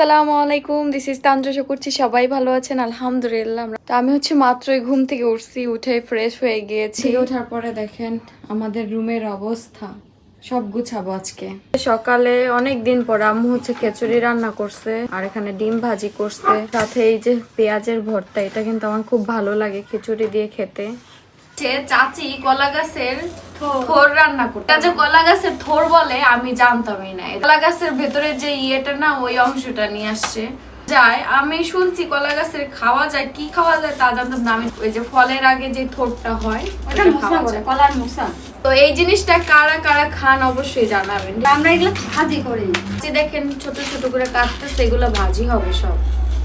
আসসালামু আলাইকুম this is তান্ত্রিশা করছি সবাই ভালো আছেন? আলহামদুলিল্লাহ আমরা- তো আমি হচ্ছে মাত্রই ঘুম থেকে উঠছি উঠে ফ্রেশ হয়ে গিয়েছি। ওঠার পরে দেখেন আমাদের রুমের অবস্থা সব গুছাবো আজকে। সকালে অনেক দিন পর আম্মু হচ্ছে খিচুড়ি রান্না করছে আর এখানে ডিম ভাজি করছে। সাথে এই যে পেঁয়াজের ভর্তা এটা কিন্তু আমার খুব ভালো লাগে খিচুড়ি দিয়ে খেতে। সে চাচি কলা গাছের থোর রান্না করতে যে কলা গাছের থোর বলে আমি জানতামই না। কলা গাছের ভেতরে যে ইয়েটা না ওই অংশটা নিয়ে আসছে। যায় আমি শুনছি কলা গাছের খাওয়া যায় কি খাওয়া যায় তা জানতাম না। আমি ওই যে ফলের আগে যে থোরটা হয় ওটা ওটা খাওয়া যায়। কলার মুসা তো এই জিনিসটা কারা কারা খান অবশ্যই জানাবেন। আমরা এগুলো ভাজি করি। যে দেখেন ছোট ছোট করে কাটতে সেগুলো ভাজি হবে সব।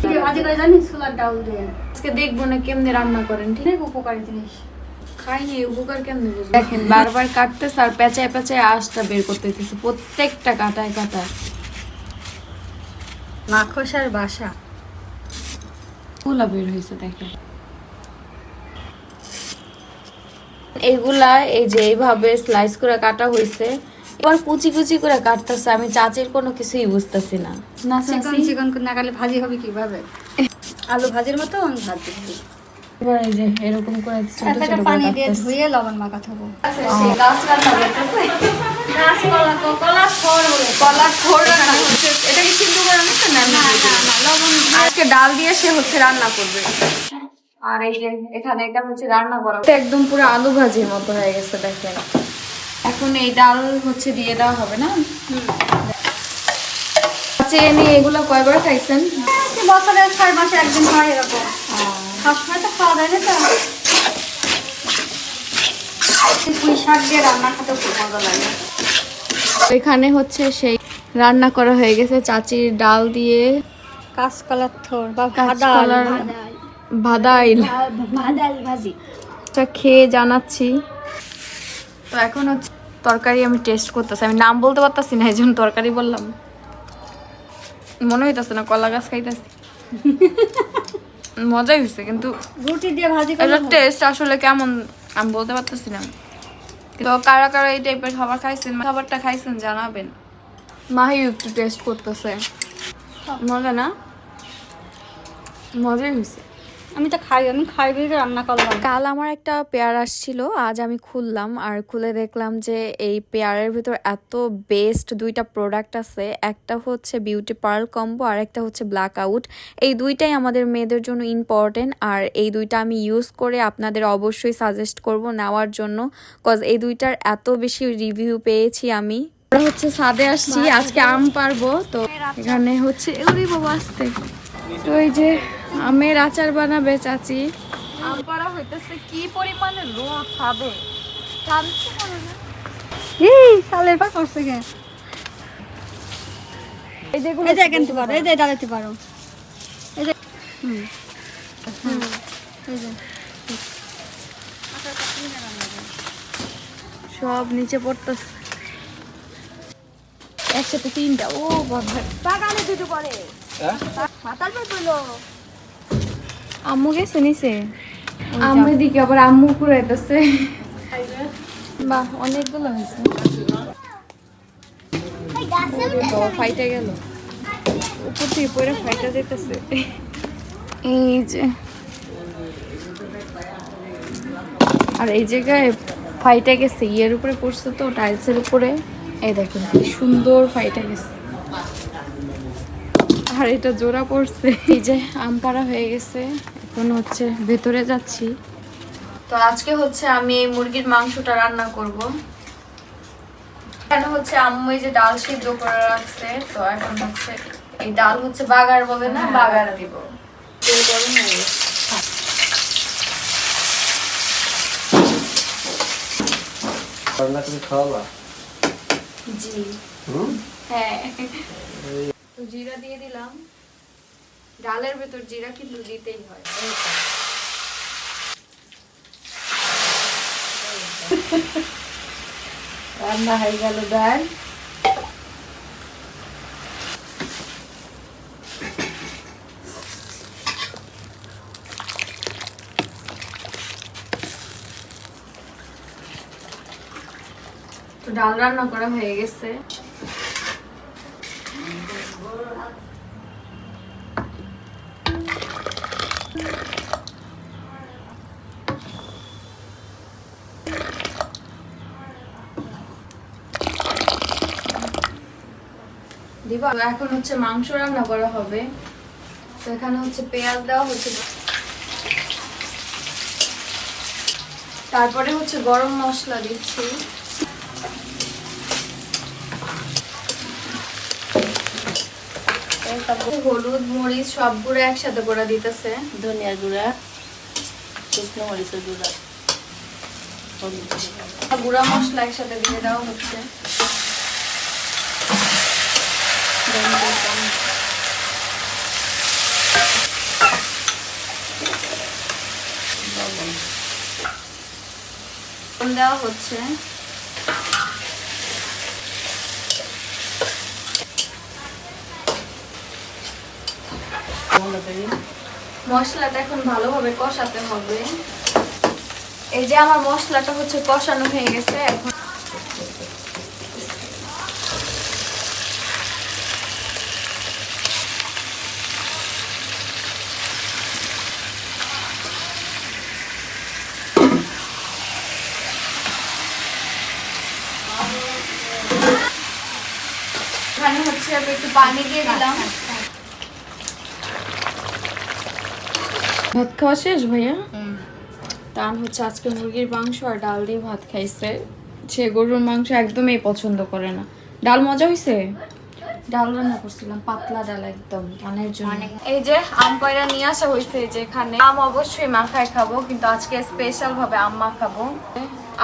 কি ভাজি করে জানি ছোলার ডাউল দিয়ে। আজকে দেখব না কেমনে রান্না করেন ঠিক? উপকারী জিনিস। খাইনি উপকার কেমনে দেখেন বারবার কাটতেছে আর পেঁচায় পেঁচায় আঁশটা বের করতে দিতেছে প্রত্যেকটা কাটায় কাটায়। মাখসার বাসা। গুলা বের হয়েছে দেখেন। এইগুলা এই যে এইভাবে স্লাইস করে কাটা হয়েছে এবার কুচি কুচি করে কাটতেছে। আমি চাচির কোনো কিছুই বুঝতেছি না। চিকন চিকন না গেলে ভাজি হবে কীভাবে? আলু ভাজির মতো আমি ভাজি এবার এই যে এরকম করে ছোট ছোট পানি দিয়ে ধুয়ে লবণ আজকে ডাল দিয়ে সে হচ্ছে রান্না করবে। আর এই যে এখানে এটা হচ্ছে রান্না করা। একদম পুরো আলু ভাজির মতো হয়ে গেছে দেখেন। এখন এই ডাল হচ্ছে দিয়ে দেওয়া হবে না? চেয়ে নিয়ে এগুলো কয়বার খাইছেন? বছরে ছয় মাসে একদিন হয় এরকম। সবসময় তো খাওয়া যায় না তো। পুঁই শাক দিয়ে রান্না খেতে খুব মজা লাগে। এখানে হচ্ছে সেই রান্না করা হয়ে গেছে চাচির ডাল দিয়ে। কাঁচকলার থোর বা কাঁচকলার ভাদাইল। ভাদাল ভাজি। এটা খেয়ে জানাচ্ছি। তো এখন হচ্ছে তরকারি আমি টেস্ট করতেছি। আমি নাম বলতে পারতাছি না এই জন্য তরকারি বললাম। মনে হইতাছে না কলা গাছ খাইতেছি। মজাই হয়েছে কিন্তু রুটি দিয়ে ভাজি এটার এটা টেস্ট আসলে কেমন আমি বলতে পারতেছি না তো কারা কারা এই টাইপের খাবার খাইছেন খাবারটা খাইছেন জানাবেন। মাহি একটু টেস্ট করতেছে। মজা না? মজাই হয়েছে আমি তো খাই আমি খাই বলে রান্না করলাম। কাল আমার একটা পেয়ার আসছিল আজ আমি খুললাম আর খুলে দেখলাম যে এই পেয়ারের ভিতর এত বেস্ট দুইটা প্রোডাক্ট আছে একটা হচ্ছে বিউটি পার্ল কম্বো আর একটা হচ্ছে ব্ল্যাক আউট এই দুইটাই আমাদের মেয়েদের জন্য ইম্পর্টেন্ট আর এই দুইটা আমি ইউজ করে আপনাদের অবশ্যই সাজেস্ট করব নেওয়ার জন্য কজ এই দুইটার এত বেশি রিভিউ পেয়েছি আমি। আমরা হচ্ছে ছাদে আসছি আজকে আম পারব তো এখানে হচ্ছে ওরে বাবা আসতে তো এই যে আমের আচার বানাবে চাচি। আম পাড়া হইতেছে কি পরিমাণে রোদ খাবে? এই সালের পা করছে কে? এই যেগুলো এই যে কিনতে পারো এই যে ডালাতে পারো। এই যে হুম। হুম এই যে। সব নিচে পড়তেছে। একসাথে তিনটা। ও বাবা। বাগানে দুটো করে মাতাল পর বলল আম্মু গেছে নিচে আম্মু দিকে আবার আম্মু কুড়াইতেছে বাহ অনেকগুলো হয়েছে। ফাইটে গেল। উপর থেকে পরে ফাইটা এই যে। আর এই জায়গায় ফাইটা গেছে ইয়ের উপরে পড়ছে তো টাইলসের উপরে। এই দেখুন কি সুন্দর ফাইটা গেছে। আর এটা জোড়া পড়ছে। এই যে আম পাড়া হয়ে গেছে এখন হচ্ছে ভেতরে যাচ্ছি। তো আজকে হচ্ছে আমি এই মুরগির মাংসটা রান্না করব। এখানে হচ্ছে আম্মু এই যে ডাল সিদ্ধ করে রাখছে তো এখন হচ্ছে এই ডাল হচ্ছে বাগার বলে না বাগার দিব। তেল গরম হয়ে গেছে। রান্না করে খাওয়াবা? জি। হ্যাঁ। তো জিরা দিয়ে দিলাম। ডালের ভেতর জিরা কিন্তু দিতেই হয়। রান্না হয়ে গেল ডাল। তো ডাল রান্না করা হয়ে গেছে। দিব, এখন হচ্ছে মাংস রান্না করা হবে। তো এখানে হচ্ছে পেঁয়াজ দেওয়া হচ্ছে। তারপরে হচ্ছে গরম মশলা দিচ্ছি। তারপরে হলুদ মরিচ সবগুলো একসাথে করে দিতেছে। ধনিয়া গুঁড়া শুকনো মরিচের গুঁড়া। গুঁড়া। গুঁড়া মশলা একসাথে দিয়ে দেওয়া হচ্ছে। দেওয়া হচ্ছে। মশলাটা এখন ভালোভাবে কষাতে হবে। এই যে আমার মশলাটা হচ্ছে কষানো হয়ে গেছে এখন হচ্ছে আমি একটু পানি দিয়ে দিলাম। ভাত খাওয়া শেষ ভাইয়া? তার হচ্ছে আজকে মুরগির মাংস আর ডাল দিয়ে ভাত খাইছে। সে গরুর মাংস একদমই পছন্দ করে না। ডাল মজা হয়েছে ডাল রান্না করছিলাম পাতলা ডাল একদম কানের জন্য এই যে আম কয়রা নিয়ে আসা হয়েছে যেখানে আম অবশ্যই মাখায় খাব কিন্তু আজকে স্পেশাল ভাবে আম মাখাবো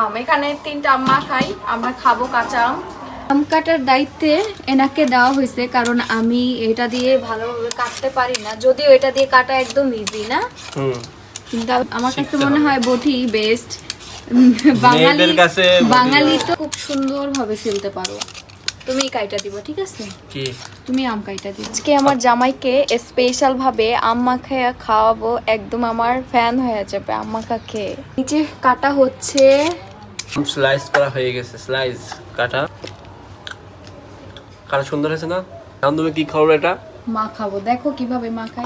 আম এখানে তিনটা আম মাখাই আমরা খাব কাঁচা আম। আম কাটার দায়িত্বে এনাকে দেওয়া হয়েছে কারণ আমি এটা দিয়ে ভালোভাবে কাটতে পারি না। যদিও এটা দিয়ে কাটা একদম ইজি না। কিন্তু আমার কাছে মনে হয় বটি বেস্ট বাঙালি কাছে বাঙালি তো খুব সুন্দর ভাবে সিলতে পারো। তুমি কাইটা দিব ঠিক আছে? কি? তুমি আম কাইটা দিও আজকে আমার জামাইকে স্পেশাল ভাবে আম মাখায়া খাওয়াবো একদম আমার ফ্যান হয়ে যাবে আম মাখা খেয়ে। নিচে কাটা হচ্ছে। স্লাইস করা হয়ে গেছে স্লাইস কাটা। কাটা সুন্দর হয়েছে না? এখন তুমি কি খাব এটা? মাখাবো দেখো কীভাবে মাখাই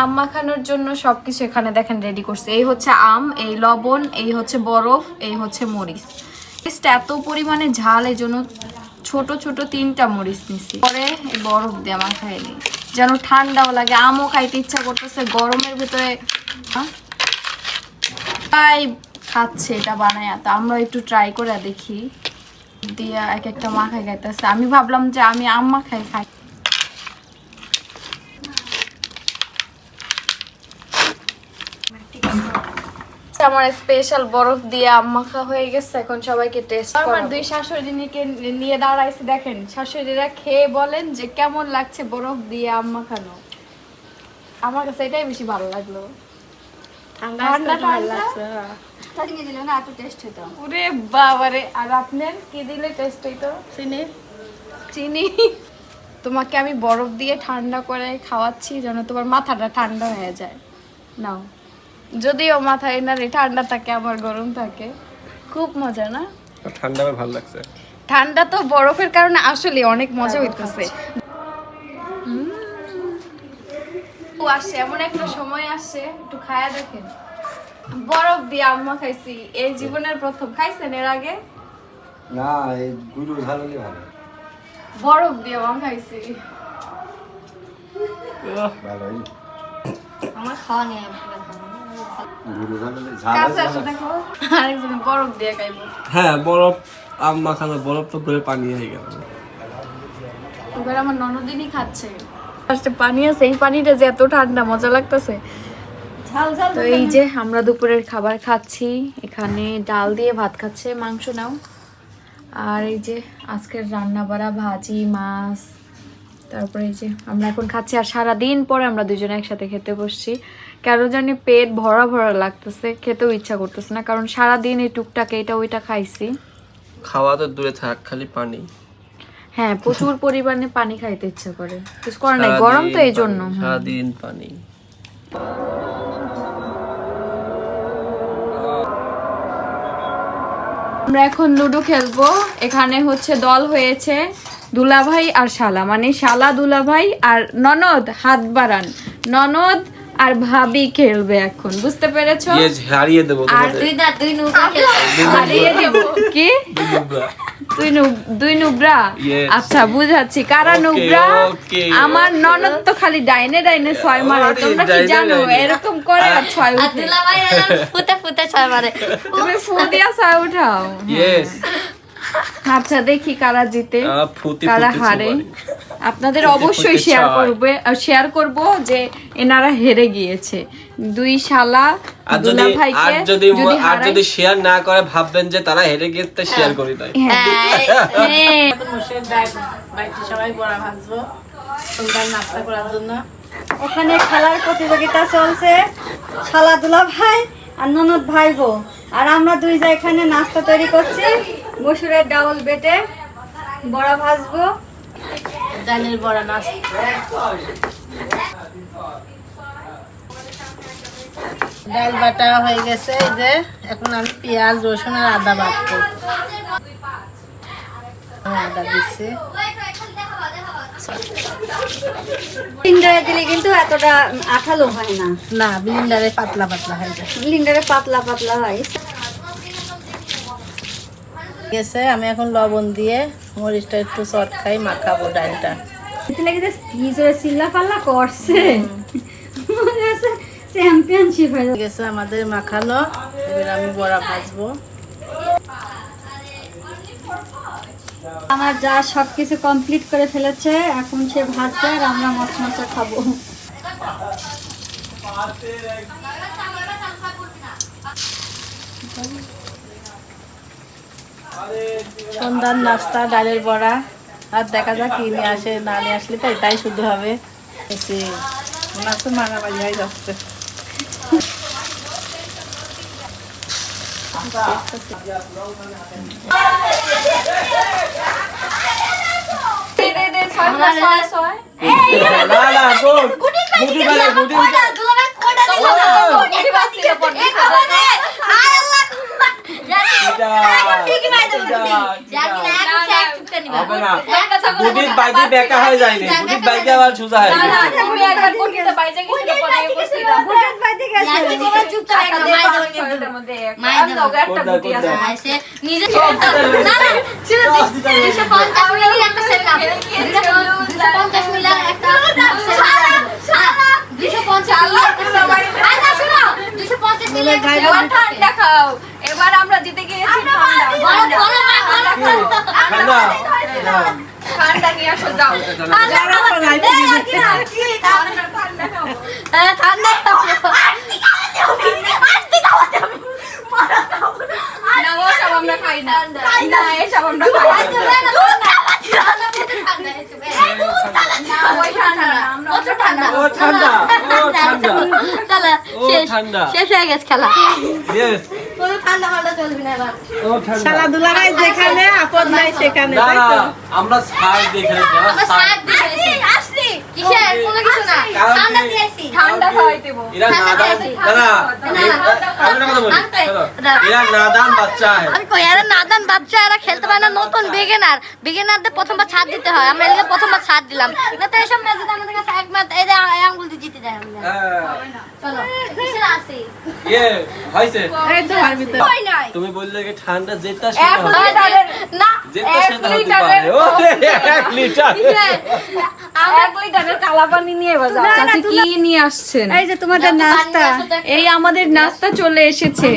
আম মাখানোর জন্য সবকিছু এখানে দেখেন রেডি করছে। এই হচ্ছে আম এই লবণ এই হচ্ছে বরফ এই হচ্ছে মরিচ। মরিচটা এত পরিমাণে ঝাল এই জন্য ছোট ছোট তিনটা মরিচ নিছি। পরে এই বরফ দিয়ে মাখাই নিই যেন ঠান্ডাও লাগে। আমও খাইতে ইচ্ছা করতেছে। গরমের ভিতরে হ্যাঁ? তাই খাচ্ছে এটা বানায়। তো আমরা একটু ট্রাই করে দেখি। দিয়া এক একটা মাখাই খাইতেছে। আমি ভাবলাম যে আমি আম মাখাই খাই। আমার স্পেশাল বরফ দিয়ে আম মাখা হয়ে গেছে এখন সবাইকে টেস্ট আমার দুই শাশুড়িকে নিয়ে দাঁড়াইছে দেখেন শাশুড়িরা খেয়ে বলেন যে কেমন লাগছে বরফ দিয়ে আম মাখানো আমার কাছে এটাই বেশি ভালো লাগল। ওরে বাবারে আর আপনার কি দিলে টেস্ট হইতো চিনি চিনি তোমাকে আমি বরফ দিয়ে ঠান্ডা করে খাওয়াচ্ছি যেন তোমার মাথাটা ঠান্ডা হয়ে যায়। নাও। যদিও মাথায় না রে ঠান্ডা থাকে আমার গরম থাকে। খুব মজা না? ঠান্ডা ভালো লাগছে। ঠান্ডা তো বরফের কারণে আসলে অনেক মজা হইতেছে। ও আসছে এমন একটা সময় আসছে একটু খায়া দেখেন। বরফ দিয়ে আম্মা খাইছি এই জীবনের প্রথম। খাইছেন এর আগে? না এই গুরু ঝাল হলে ভালো। বরফ দিয়ে আম খাইছি। ভালোই। আমার খাওয়া নেই গুরু ঝাল হলে ঝাল কাছে আছে আসো দেখো আরেকজন বরফ দিয়ে খাইবো। হ্যাঁ বরফ আম মাখানো বরফ তো করে পানি হয়ে গেল। এবার আমার ননদিনই খাচ্ছে। ফার্স্টে পানি আছে এই পানিটা যে এত ঠান্ডা মজা লাগতেছে। তো এই যে আমরা দুপুরের খাবার খাচ্ছি এখানে ডাল দিয়ে ভাত খাচ্ছে মাংস নাও। আর এই যে আজকের রান্না বাড়া ভাজি মাছ তারপরে এই যে আমরা এখন খাচ্ছি আর সারা দিন পরে আমরা দুজনে একসাথে খেতে বসছি। কেন জানি পেট ভরা ভরা লাগতেছে খেতেও ইচ্ছা করতেছে না কারণ সারাদিন এই টুকটাক এটা ওইটা খাইছি। খাওয়া তো দূরে থাক খালি পানি। হ্যাঁ প্রচুর পরিমাণে পানি খাইতে ইচ্ছা করে। কিছু করার নাই গরম তো এই জন্য সারাদিন পানি। আমরা এখন লুডো খেলব। এখানে হচ্ছে দল হয়েছে দুলাভাই আর শালা। মানে শালা দুলাভাই আর ননদ হাত বাড়ান। ননদ আর ভাবি খেলবে এখন বুঝতে পেরেছ? ইয়ে হারিয়ে দেবো আর তুই না তুই নৌকা হারিয়ে দিব। কি। তুই নু- দুই নুবরা? আচ্ছা বুঝাচ্ছি। কারা নুবরা? আমার ননদ তো খালি ডাইনে ডাইনে ছয় মারে। তোমরা কি জানো? এরকম করে আর ছয় উঠে। ফুটে ফুটে ছয় মারে। তুমি ফু দিয়া ছয় উঠাও। আচ্ছা দেখি কারা জিতে। কারা হারে। আপনাদের অবশ্যই শেয়ার। করবে শেয়ার করব যে এনারা হেরে গিয়েছে। দুই শালা আর যদি দুলা আর যদি যদি আর যদি শেয়ার না করে ভাববেন যে তারা হেরে গেছে শেয়ার করি হ্যাঁ। সবাই বড়া ভাজবো সন্ধ্যার নাস্তা করার জন্য ওখানে খেলার প্রতিযোগিতা চলছে। শালাদুলা ভাই আর ননদ ভাই বউ। আর আমরা দুই যা এখানে নাস্তা তৈরি করছি। মসুরের ডাউল বেটে বড়া ভাজবো। ডালের বড়া নাস্তা। ডাল বাটা হয়ে গেছে এই যে এখন আমি পেঁয়াজ রসুন আর আদা বাটবো আদা দিচ্ছি। ব্লিন্ডারে দিলে কিন্তু এতটা আঠালো হয় না। না ব্লিন্ডারে পাতলা পাতলা হয়ে ব্লিন্ডারে পাতলা পাতলা হয়। গেছে আমি এখন লবণ দিয়ে মরিচটা একটু চট খাই মাখাবো ডালটা। করছে। চ্যাম্পিয়নশিপ হয়ে গেছে আমাদের মাখানো এবার আমি বড়া ভাজবো। আমার যা সব কিছু কমপ্লিট করে ফেলেছে এখন সে ভাজবে আর আমরা মশ মশা খাব। সন্ধ্যার নাস্তা ডালের বড়া আর দেখা যাক কি নিয়ে আসে না নিয়ে আসলে তো এটাই শুদ্ধ হবে মারামারি হয়ে যাচ্ছে। না না গুড গুডি ফেলে গুডি গুটি বাঁচিয়ে পড়বে। হবে না গুডির বাইকে বেকা হয়ে যায়নি গুডির বাইকে আবার সোজা হয়ে দুশো পঞ্চাশ দুশো পঞ্চাশ ঠান্ডা খাও। এবার আমরা জিতে গিয়েছি ঠান্ডা। শেষ হয়ে গেছে খেলা। আমরা সার দেখে রেখে আমরা সাত দিয়েছি আসছি কিসের? কোনো কিছু না। ঠান্ডা দিয়েছি ঠান্ডা খাওয়াই এরা নাদান না না আমি একটা কথা বলি। এরা নাদান বাচ্চা আমি কই এরা নাদান বাচ্চা এরা খেলতে পারে না নতুন বিগিনার। বিগিনারদের প্রথমবার ছাড় দিতে হয়। আমরা এদিকে প্রথমবার ছাড় দিলাম। না তো এসব ম্যাচ আমাদের কাছে এক ম্যাচ এই যে আঙ্গুল দিয়ে জিতে যায় আমরা। হ্যাঁ, চলো কিসের আসি? ইয়ে হয়েছে। এই তো আর ভিতরে তুমি বললে কি ঠান্ডা যেটা এক সেটা না যেটা সেটা হতে পারে। ও এক লিটার। এক লিটারের কালা নিয়ে চাচি কি নিয়ে আসছেন? এই যে তোমাদের নাস্তা। এই আমাদের নাস্তা চলে এসেছে।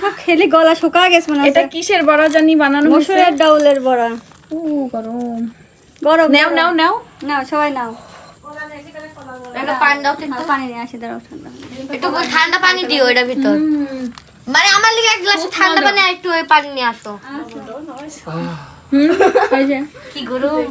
সব খেলে গলা শুকা গেছে মনে এটা কিসের বড়া জানি বানানো হয়েছে? মসুরের ডাউলের বড়া। ও গরম। গরম নাও নাও নাও। নাও সবাই নাও। দাঁড়াও ঠান্ডা ঠান্ডা পানি দিও এটা ভিতর। মানে আমার লিগে এক গ্লাস ঠান্ডা পানি আর একটু ওই পানি নিয়ে আসো। এই যে কি গরম?